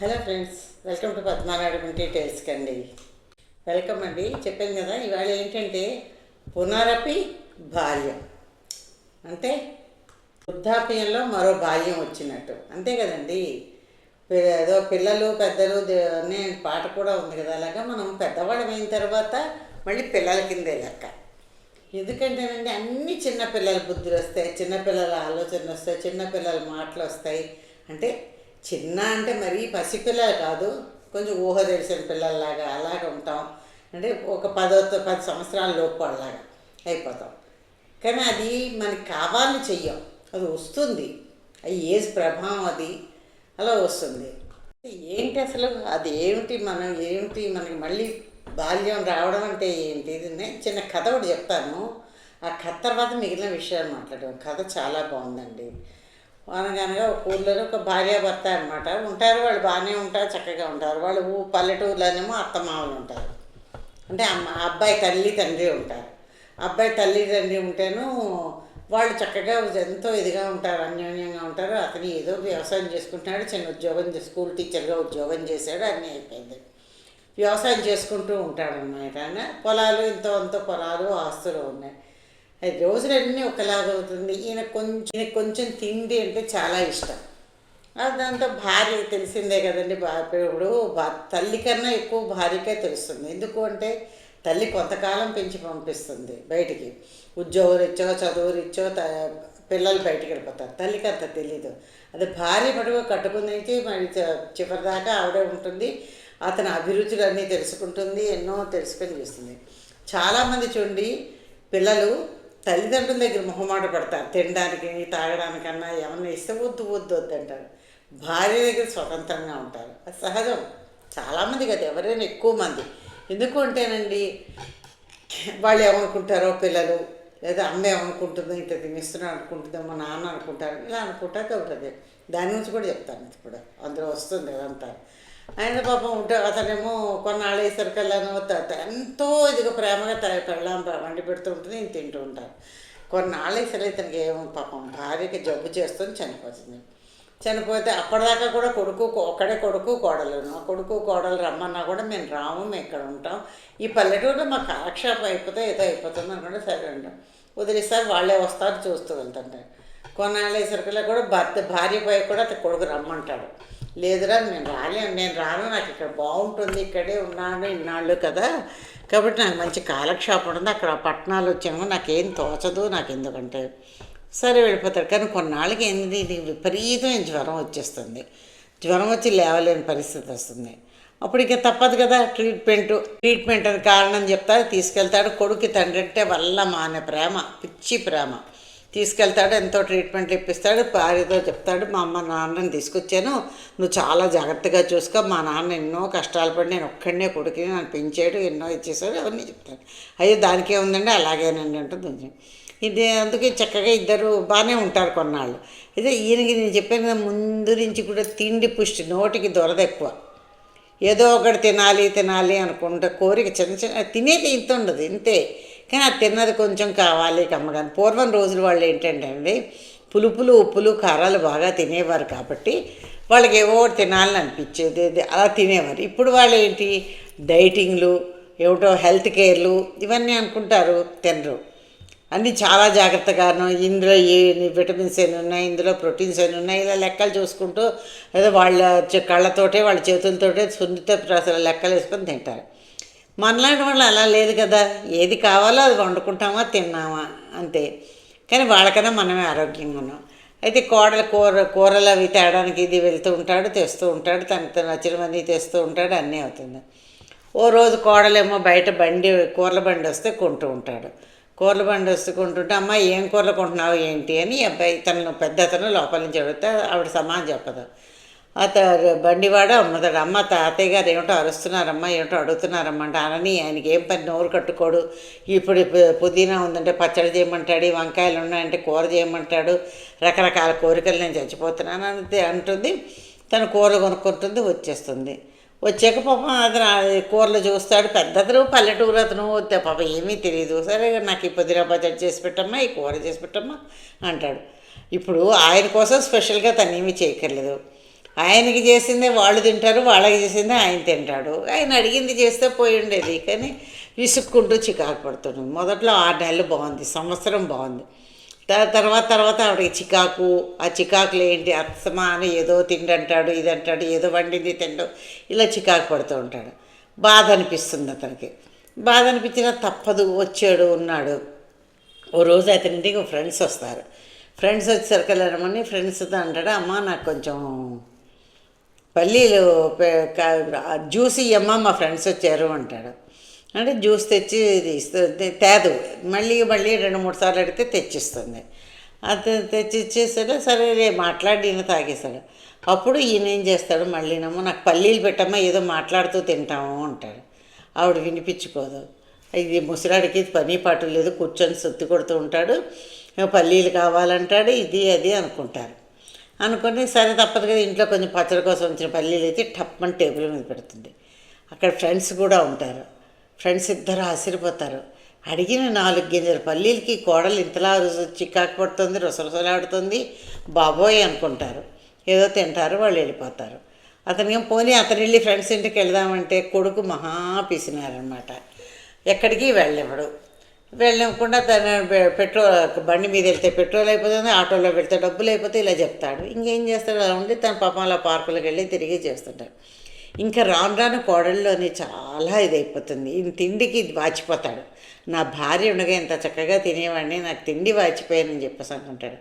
Hello friends welcome to పద్మనాడమింటి టేల్స్కి అండి వెల్కమ్ అండి. చెప్పాను కదా ఇవాళ ఏంటంటే పునరపి బాల్యం. అంటే వృద్ధాప్యంలో మరో బాల్యం వచ్చినట్టు. అంతే కదండి. ఏదో పిల్లలు పెద్దలు అనే పాట కూడా ఉంది కదా అలాగా మనం పెద్దవాళ్ళం అయిన తర్వాత మళ్ళీ పిల్లల కిందే లెక్క. ఎందుకంటేనండి అన్ని చిన్నపిల్లల బుద్ధులు వస్తాయి చిన్నపిల్లల ఆలోచనలు వస్తాయి చిన్నపిల్లల మాటలు వస్తాయి. అంటే చిన్న అంటే మరీ పసిపిల్ల కాదు కొంచెం ఊహ తెలిసిన పిల్లల్లాగా అలాగ ఉంటాం. అంటే ఒక పదో పది సంవత్సరాల లోపు అలాగా అయిపోతాం. కానీ అది మనకి కావాలని చెయ్యం. అది వస్తుంది. అది ఏజ్ ప్రభావం అది అలా వస్తుంది. ఏంటి అసలు? అది ఏమిటి మనం ఏమిటి మనకి మళ్ళీ బాల్యం రావడం అంటే ఏంటి? ఇది నేను చిన్న కథ ఒకటి చెప్తాను. ఆ కథ తర్వాత మిగిలిన విషయాలు మాట్లాడడం కథ చాలా బాగుందండి. అనగనగా ఒక ఊళ్ళో ఒక భార్యాభర్త అనమాట ఉంటారు వాళ్ళు బాగానే ఉంటారు చక్కగా ఉంటారు. వాళ్ళు ఊ పల్లెటూరులోనేమో అత్తమామలు ఉంటారు. అంటే అమ్మ అబ్బాయి తల్లి తండ్రి ఉంటారు. అబ్బాయి తల్లి తండ్రి ఉంటేను వాళ్ళు చక్కగా ఎంతో ఇదిగా ఉంటారు అన్యోన్యంగా ఉంటారు. అతను ఏదో వ్యవసాయం చేసుకుంటున్నాడు చిన్న ఉద్యోగం చేసి- స్కూల్ టీచర్గా ఉద్యోగం చేశాడు అన్నీ అయిపోయింది. వ్యవసాయం చేసుకుంటూ ఉంటాడు అన్నమాట ఆయన. పొలాలు ఇంత అంత పొలాలు ఆస్తులు ఉన్నాయి. రోజులన్నీ ఒకలాగా అవుతుంది. ఈయన కొంచెం ఈయన కొంచెం తిండి అంటే చాలా ఇష్టం. దాంతో భార్య తెలిసిందే కదండి ఇప్పుడు తల్లి కన్నా ఎక్కువ భార్యకే తెలుస్తుంది. ఎందుకు అంటే తల్లి కొంతకాలం పెంచి పంపిస్తుంది బయటికి. ఉద్యోగులు ఇచ్చో చదువులు ఇచ్చో పిల్లలు బయటికి వెళ్ళిపోతారు. తల్లికి అంత తెలీదు. అది భార్య పట్టుకు కట్టుకుని నుంచి మరి చ- చివరిదాకా ఆవిడే ఉంటుంది. అతని అభిరుచులు అన్నీ తెలుసుకుంటుంది ఎన్నో తెలుసుకొని చూస్తుంది. చాలామంది చూడండి పిల్లలు తల్లిదండ్రుల దగ్గర మొహమాట పడతారు. తినడానికి తాగడానికన్నా ఏమన్నా ఇస్తే వద్దు వద్దు వద్దు అంటారు. భార్య దగ్గర స్వతంత్రంగా ఉంటారు. అది సహజం. చాలామంది కదా ఎవరైనా ఎక్కువ మంది. ఎందుకు అంటేనండి వాళ్ళు ఏమనుకుంటారో పిల్లలు లేదా అమ్మ ఏమనుకుంటుందో ఇంత తినిస్తున్నాడు అనుకుంటుందో మా నాన్న అనుకుంటారు ఇలా అనుకుంటా ఉంటుంది దాని గురించి కూడా చెప్తాను ఇప్పుడు. అందులో వస్తుంది అదంతా. ఆయన పాపం ఉంటే అతనేమో కొన్నాళ్ళు వేసరికల్లానో త- ఎంతో ఇదిగా ప్రేమగా త- పెళ్ళాం వండి పెడుతూ ఉంటుంది నేను తింటూ ఉంటాను కొన్నాళ్ళు వేసరి ఇతనికి ఏమో పాపం భార్యకి జబ్బు చేస్తుంది చనిపోతుంది. చనిపోతే అప్పటిదాకా కూడా కొడుకు ఒక్కడే కొడుకు కోడలను కొడుకు కోడలు రమ్మన్నా కూడా మేము రాము మేము ఇక్కడ ఉంటాం. ఈ పల్లెటూరులో మా కాలక్షేపం అయిపోతే ఏదో అయిపోతుంది అనుకుంటే సరే అండి వదిలేస్తారు వాళ్ళే వస్తారు చూస్తూ వెళ్తుంటారు. కొన్నాళ్ళు వేసరికల్లా కూడా భర్త భార్య పోయి కూడా అతని కొడుకు రమ్మంటాడు. లేదురా నేను రాలేను నేను రాను నాకు ఇక్కడ బాగుంటుంది ఇక్కడే ఉన్నాను ఇన్నాళ్ళు కదా. కాబట్టి నాకు మంచి కాలక్షేపం ఉంది అక్కడ పట్టణాలు వచ్చాము నాకేం తోచదు నాకు ఎందుకంటే సరే వెళ్ళిపోతాడు. కానీ కొన్నాళ్ళకి ఏంది ఇది విపరీతమైన జ్వరం వచ్చేస్తుంది. జ్వరం వచ్చి లేవలేని పరిస్థితి వస్తుంది. అప్పుడు ఇక తప్పదు కదా ట్రీట్మెంట్ ట్రీట్మెంట్ అని కారణం చెప్తా తీసుకెళ్తాడు. కొడుకు తండ్రి అంటే వల్ల మానే ప్రేమ పిచ్చి ప్రేమ. తీసుకెళ్తాడు ఎంతో ట్రీట్మెంట్లు ఇప్పిస్తాడు భార్యతో చెప్తాడు మా అమ్మ నాన్నని తీసుకొచ్చాను నువ్వు చాలా జాగ్రత్తగా చూసుకో మా నాన్న ఎన్నో కష్టాలు పడి నేను ఒక్కడనే కొడుకుని నన్ను పెంచాడు ఎన్నో ఇచ్చేసాడు అవన్నీ చెప్తాడు. అయ్యో దానికి ఏముందండి అలాగేనండి అంటుంది ఇది అందుకే చక్కగా ఇద్దరు బాగానే ఉంటారు కొన్నాళ్ళు. ఇదే ఈయనకి నేను చెప్పాను కదా ముందు నుంచి కూడా తిండి పుష్టి నోటికి దొరద ఎక్కువ. ఏదో ఒకటి తినాలి తినాలి అనుకుంటే కోరిక చిన్న చిన్న తినేది ఇంత ఉండదు ఇంతే. కానీ అది తిన్నది కొంచెం కావాలి కమ్మగాని. పూర్వం రోజులు వాళ్ళు ఏంటంటే అండి పులుపులు ఉప్పులు కారాలు బాగా తినేవారు కాబట్టి వాళ్ళకి ఏవో తినాలని అనిపించేది అలా తినేవారు. ఇప్పుడు వాళ్ళు ఏంటి డైటింగ్లు ఏమిటో హెల్త్ కేర్లు ఇవన్నీ అనుకుంటారు తినరు. అన్నీ చాలా జాగ్రత్తగాను ఇందులో ఏ విటమిన్స్ ఏమి ఉన్నాయి ఇందులో ప్రోటీన్స్ ఏమి ఉన్నాయి ఇలా లెక్కలు చూసుకుంటూ ఏదో వాళ్ళ కళ్ళతోటే వాళ్ళ చేతులతోటే సున్నిత అసలు లెక్కలు వేసుకొని తింటారు. మనలాంటి వాళ్ళు అలా లేదు కదా. ఏది కావాలో అది వండుకుంటామా తిన్నామా అంతే. కానీ వాళ్ళకన్నా మనమే ఆరోగ్యంగా ఉన్నాం అయితే కోడలు కూర కూరలు అవి తేడానికి ఇది వెళ్తూ ఉంటాడు తెస్తూ ఉంటాడు తనకు తను నచ్చినవన్నీ తెస్తూ ఉంటాడు అన్నీ అవుతుంది. ఓ రోజు కోడలేమో బయట బండి కూరల బండి వస్తే కొంటూ ఉంటాడు. కూరల బండి వస్తే కొంటుంటే అమ్మ ఏం కూరలు కొంటున్నావు ఏంటి? అని అబ్బాయి తను పెద్ద అతను లోపల నుంచి అడిగితే ఆవిడ సమానం చెప్పదు. అత బండివాడ అమ్మతాడు. అమ్మ తాతయ్య గారు ఏమిటో అరుస్తున్నారమ్మా ఏమిటో అడుగుతున్నారమ్మ అంటే అనని ఆయనకి ఏం పని? నోరు కట్టుకోడు. ఇప్పుడు పుదీనా ఉందంటే పచ్చడి చేయమంటాడు వంకాయలు ఉన్నాయంటే కూర చేయమంటాడు రకరకాల కోరికలు నేను చచ్చిపోతున్నాను అని అంటుంది. తను కూరలు కొనుక్కుంటుంది వచ్చేస్తుంది. వచ్చాక పాపం అతను కూరలు చూస్తాడు. పెద్దతను పల్లెటూరు అతను పాపం ఏమీ తెలియదు. సరే నాకు ఈ పుదీనా పచ్చడి చేసి పెట్టమ్మా ఈ కూర చేసి పెట్టమ్మా అంటాడు. ఇప్పుడు ఆయన కోసం స్పెషల్గా తను ఏమీ చేయక్కర్లేదు. ఆయనకి చేసిందే వాళ్ళు తింటారు వాళ్ళకి చేసిందే ఆయన తింటాడు. ఆయన అడిగింది చేస్తే పోయి ఉండేది. కానీ విసుక్కుంటూ చికాకు పడుతున్నాడు మొదట్లో ఆరు నెలలు బాగుంది సంవత్సరం బాగుంది. తర్వాత తర్వాత ఆవిడకి చికాకు ఆ చికాకులు ఏంటి? అస్తమాన ఏదో తిండంటాడు ఇది అంటాడు ఏదో వండింది తిండు. ఇలా చికాకు పడుతూ ఉంటాడు. బాధ అనిపిస్తుంది అతనికి. బాధ అనిపించినా తప్పదు వచ్చాడు ఉన్నాడు. ఓ రోజు అతని ఇంటికి ఫ్రెండ్స్ వస్తారు. ఫ్రెండ్స్ వచ్చేసరికి వెళ్ళడమని ఫ్రెండ్స్తో అంటాడు అమ్మ నాకు కొంచెం పల్లీలు జ్యూస్ ఇయ్యమ్మ మా ఫ్రెండ్స్ వచ్చారు అంటాడు. అంటే జ్యూస్ తెచ్చి ఇది ఇస్తుంది తేదు. మళ్ళీ మళ్ళీ రెండు మూడు సార్లు అడిగితే తెచ్చిస్తుంది. అది తెచ్చి ఇచ్చేసాడు. సరే రే మాట్లాడి ఈయన తాగేశాడు. అప్పుడు ఈయన ఏం చేస్తాడు? మళ్ళీనేమో నాకు పల్లీలు పెట్టమ్మా ఏదో మాట్లాడుతూ తింటాము అంటాడు. ఆవిడ వినిపించుకోదు. ఇది ముసలాడికి పని పాటు లేదు కూర్చొని సుత్తి కొడుతూ ఉంటాడు. పల్లీలు కావాలంటాడు ఇది అది అనుకుంటారు. అనుకుని సరే తప్పదు కదా ఇంట్లో కొంచెం పచ్చడి కోసం వచ్చిన పల్లీలు అయితే టప్పని టేబుల్ మీద పెడుతుంది. అక్కడ ఫ్రెండ్స్ కూడా ఉంటారు. ఫ్రెండ్స్ ఇద్దరు ఆశ్చర్యపోతారు. అడిగిన నాలుగు గింజల పల్లీలకి కోడలు ఇంతలా రుసు- చికాకు పడుతుంది రుసరుసలాడుతుంది బాబోయ్ అనుకుంటారు. ఏదో తింటారు వాళ్ళు వెళ్ళిపోతారు. అతనికి పోనీ అతను వెళ్ళి ఫ్రెండ్స్ ఇంటికి వెళ్దామంటే కొడుకు మహా పిసినారనమాట ఎక్కడికి వెళ్ళివ్వడు వెళ్ళకుండా తన పెట్రోల్ బండి మీద వెళ్తే పెట్రోల్ అయిపోతుంది ఆటోలో వెళ్తే డబ్బులు అయిపోతే ఇలా చెప్తాడు. ఇంకేం చేస్తాడు? అలా ఉండి తన పాపం అలా పార్కులకు వెళ్ళి తిరిగి చేస్తుంటాడు. ఇంకా రాను రాను కోడల్లోని చాలా ఇదైపోతుంది. ఈయన తిండికి వాచిపోతాడు. నా భార్య ఉండగా ఇంత చక్కగా తినేవాడిని నాకు తిండి వాచిపోయానని చెప్పేసి అనుకుంటాడు.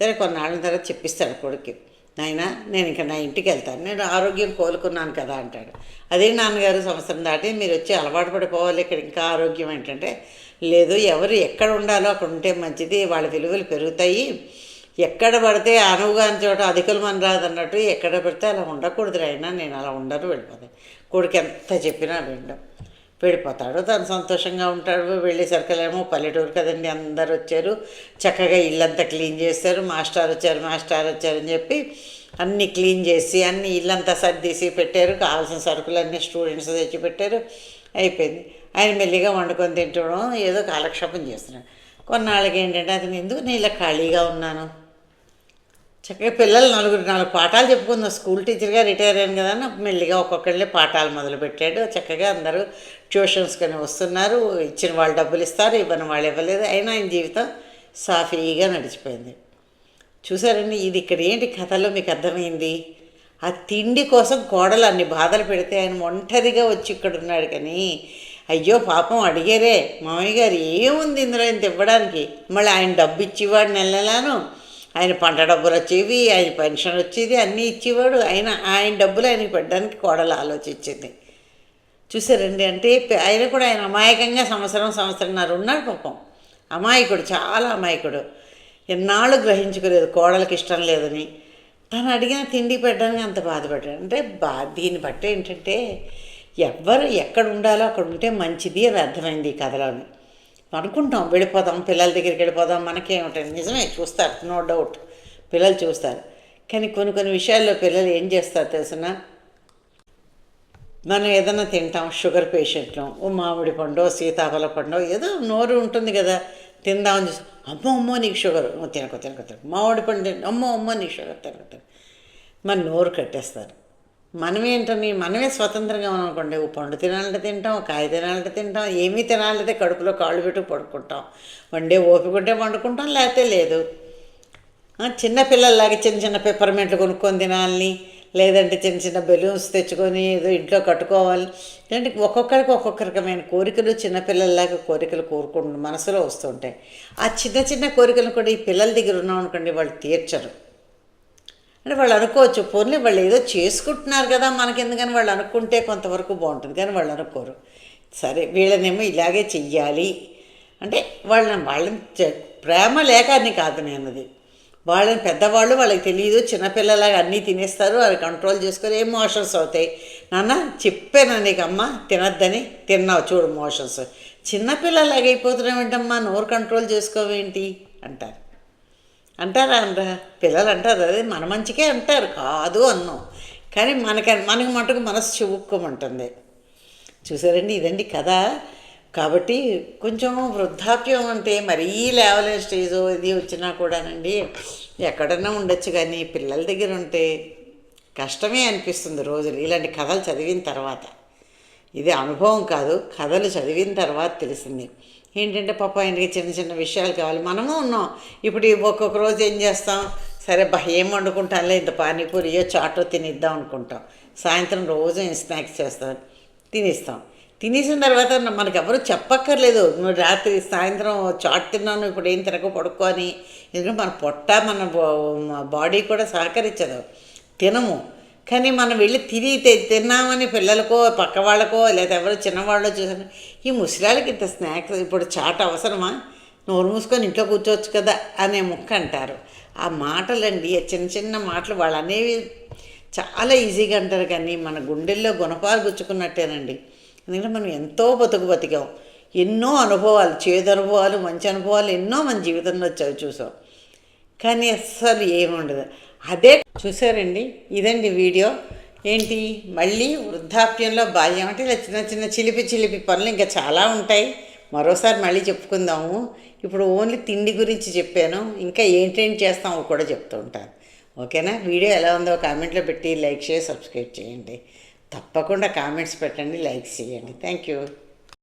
సరే కొన్నాళ్ళ తర్వాత చెప్పిస్తాడు కొడుక్కి. నాయన నేను ఇంకా నా ఇంటికి వెళ్తాను. నేను ఆరోగ్యం కోలుకున్నాను కదా అంటాడు. అదే నాన్నగారు సంవత్సరం దాటి మీరు వచ్చి అలవాటు పడిపోవాలి. ఇక్కడ ఇంకా ఆరోగ్యం ఏంటంటే లేదు ఎవరు ఎక్కడ ఉండాలో అక్కడ ఉంటే మంచిది వాళ్ళ విలువలు పెరుగుతాయి. ఎక్కడ పడితే అనువుగాని చోట అధికలు మన రాదన్నట్టు ఎక్కడ పడితే అలా ఉండకూడదు అయినా నేను అలా ఉండను వెళ్ళిపోతాను. కొడుకు ఎంత చెప్పినా వినడం. వెళ్ళిపోతాడు తను సంతోషంగా ఉంటాడు. వెళ్ళేసరికలేమో పల్లెటూరు కదండి అందరు వచ్చారు. చక్కగా ఇల్లంతా క్లీన్ చేస్తారు. మాస్టర్ వచ్చారు మాస్టర్ వచ్చారని చెప్పి అన్నీ క్లీన్ చేసి అన్ని ఇల్లంతా సర్దీసి పెట్టారు. కావాల్సిన సరుకులు అన్నీ స్టూడెంట్స్ తెచ్చి పెట్టారు. అయిపోయింది. ఆయన మెల్లిగా వండుకొని తింటడం ఏదో కాలక్షేపం చేస్తున్నాడు. కొన్నాళ్ళకి ఏంటంటే అతను ఎందుకు నేను ఇలా ఖాళీగా ఉన్నాను? చక్కగా పిల్లలు నలుగురు నాలుగు పాఠాలు చెప్పుకుందాం. స్కూల్ టీచర్గా రిటైర్ అయ్యాను కదా అని మెల్లిగా ఒక్కొక్కళ్ళే పాఠాలు మొదలుపెట్టాడు. చక్కగా అందరూ ట్యూషన్స్ కానీ వస్తున్నారు. ఇచ్చిన వాళ్ళు డబ్బులు ఇస్తారు ఇవ్వని వాళ్ళు ఇవ్వలేదు. అయినా ఆయన జీవితం సాఫీగా నడిచిపోయింది. చూసారండి ఇది ఇక్కడ ఏంటి కథలో మీకు అర్థమైంది? ఆ తిండి కోసం కోడలు అన్ని బాధలు పెడితే ఆయన ఒంటరిగా వచ్చి ఇక్కడ ఉన్నాడు కానీ అయ్యో పాపం అడిగారే మామయ్య గారు ఏముంది ఇందులో ఇంత ఇవ్వడానికి? మళ్ళీ ఆయన డబ్బు ఇచ్చేవాడు నెల నెలాను ఆయన పంట డబ్బులు వచ్చేవి ఆయన పెన్షన్ వచ్చేది అన్నీ ఇచ్చేవాడు. ఆయన ఆయన డబ్బులు ఆయనకి పెట్టడానికి కోడలు ఆలోచించింది. చూసారండి అంటే ఆయన కూడా ఆయన అమాయకంగా సంవత్సరం సంవత్సరంన్నర ఉన్నాడు పాపం. అమాయకుడు చాలా అమాయకుడు. ఎన్నాళ్ళు గ్రహించుకోలేదు కోడలకి ఇష్టం లేదని. తను అడిగిన తిండి పెట్టడానికి అంత బాధపడ్డాడు. అంటే బా దీన్ని బట్టి ఏంటంటే ఎవ్వరు ఎక్కడ ఉండాలో అక్కడ ఉంటే మంచిది అని అర్థమైంది ఈ కథలోని. అనుకుంటాం వెళ్ళిపోదాం పిల్లల దగ్గరికి వెళ్ళిపోదాం మనకేమిటండి నిజమే చూస్తారు నో డౌట్ పిల్లలు చూస్తారు. కానీ కొన్ని కొన్ని విషయాల్లో పిల్లలు ఏం చేస్తారు తెలిసిన? మనం ఏదైనా తింటాం షుగర్ పేషెంట్లు ఓ మామిడి పండు సీతాఫల పండు ఏదో నోరు ఉంటుంది కదా తిందామని చూసి అమ్మో అమ్మో నీకు షుగర్. ఓ తినకు తినకు తినకు. మామిడి పండు అమ్మో అమ్మో నీకు షుగర్ తినకు తినకు. మన నోరు కట్టేస్తారు. మనమేంటని మనమే స్వతంత్రంగా ఉన్నాం అనుకోండి. పండు తినాలంటే తింటాం కాయ తినాలంటే తింటాం ఏమీ తినాలంటే కడుపులో కాళ్ళు పెట్టి పడుకుంటాం. వండే ఓపికంటే వండుకుంటాం లేకపోతే లేదు. చిన్న పిల్లల్లాగా చిన్న చిన్న పెప్పర్మెంట్లు కొనుక్కొని తినాలని లేదంటే చిన్న చిన్న బెలూన్స్ తెచ్చుకొని ఏదో ఇంట్లో కట్టుకోవాలి. అంటే ఒక్కొక్కరికి ఒక్కొక్క రకమైన కోరికలు చిన్నపిల్లల్లాగా కోరికలు కోరుకుంటు మనసులో వస్తుంటాయి. ఆ చిన్న చిన్న కోరికలు కూడా ఈ పిల్లల దగ్గర ఉన్నాం అనుకోండి వాళ్ళు తీర్చరు. అంటే వాళ్ళు అనుకోవచ్చు పోన్లే వాళ్ళు ఏదో చేసుకుంటున్నారు కదా మనకెందుకని వాళ్ళు అనుకుంటే కొంతవరకు బాగుంటుంది. కానీ వాళ్ళు అనుకోరు. సరే వీళ్ళనేమో ఇలాగే చెయ్యాలి. అంటే వాళ్ళని వాళ్ళని చె- ప్రేమ లేక అని కాదు నేను అది వాళ్ళని పెద్దవాళ్ళు వాళ్ళకి తెలియదు చిన్నపిల్లలాగా అన్నీ తినేస్తారు అవి కంట్రోల్ చేసుకొని ఏం మోషన్స్ అవుతాయి. నాన్న చెప్పాను నీకు అమ్మ తినద్దని తిన్నావు చూడు మోషన్స్ చిన్నపిల్లలాగా అయిపోతున్నావు ఏంటమ్మా నోరు కంట్రోల్ చేసుకోవేంటి? అంటారు. అంటారా అనరా పిల్లలు అంటారు అదే మన మంచికే అంటారు కాదు అన్నాం. కానీ మనకి మనకి మటుకు మనసు చెవుక్కోమంటుంది. చూసారండి ఇదండి కథ. కాబట్టి కొంచెం వృద్ధాప్యం అంటే మరీ లేవలేని స్టేజ్ ఇది వచ్చినా కూడానండి. ఎక్కడన్నా ఉండొచ్చు కానీ పిల్లల దగ్గర ఉంటే కష్టమే అనిపిస్తుంది రోజులు. ఇలాంటి కథలు చదివిన తర్వాత. ఇది అనుభవం కాదు కథలు చదివిన తర్వాత తెలిసింది. ఏంటంటే పాప ఆయనకి చిన్న చిన్న విషయాలు కావాలి. మనము ఉన్నాం. ఇప్పుడు ఒక్కొక్క రోజు ఏం చేస్తాం? సరే బా ఏం వండుకుంటాంలే ఇంత పానీపూరియో చాటో తినిద్దాం అనుకుంటాం. సాయంత్రం రోజు ఏం స్నాక్స్ చేస్తాం? తినేస్తాం. తినేసిన తర్వాత మనకు ఎవరు చెప్పక్కర్లేదు. నువ్వు రాత్రి సాయంత్రం చాట్ తిన్నాను ఇప్పుడు ఏం తినక పడుకో అని. ఎందుకంటే మన పొట్ట మన బాడీ కూడా సహకరించదు. తినము. కానీ మనం వెళ్ళి తిరిగి తిన్నామని పిల్లలకో పక్క వాళ్ళకో లేదా ఎవరో చిన్నవాళ్ళో చూసాను ఈ ముసలాళ్ళకి ఇంత స్నాక్స్ ఇప్పుడు చాట అవసరమా? నోరు మూసుకొని ఇంట్లో కూర్చోవచ్చు కదా అనే ముక్క అంటారు. ఆ మాటలండి ఆ చిన్న చిన్న మాటలు వాళ్ళు అనేవి చాలా ఈజీగా అంటారు కానీ మన గుండెల్లో గుణపాలు గుచ్చుకున్నట్టేనండి ఎందుకంటే మనం ఎంతో బతుకు బతికాం. ఎన్నో అనుభవాలు చేదు అనుభవాలు మంచి అనుభవాలు ఎన్నో మన జీవితంలో చవి చూసాం. కానీ అస్సలు ఏముండదు. అదే చూసారండి ఇదండి వీడియో. ఏంటి? మళ్ళీ వృద్ధాప్యంలో బాల్యం అంటే ఇలా చిన్న చిన్న చిలిపి చిలిపి పనులు ఇంకా చాలా ఉంటాయి. మరోసారి మళ్ళీ చెప్పుకుందాము. ఇప్పుడు ఓన్లీ తిండి గురించి చెప్పాను. ఇంకా ఏంటేంటి చేస్తామో కూడా చెప్తూ ఉంటాను. ఓకేనా? వీడియో ఎలా ఉందో కామెంట్లో పెట్టి లైక్ చేసి సబ్స్క్రైబ్ చేయండి. తప్పకుండా కామెంట్స్ పెట్టండి లైక్స్ చేయండి. Thank you.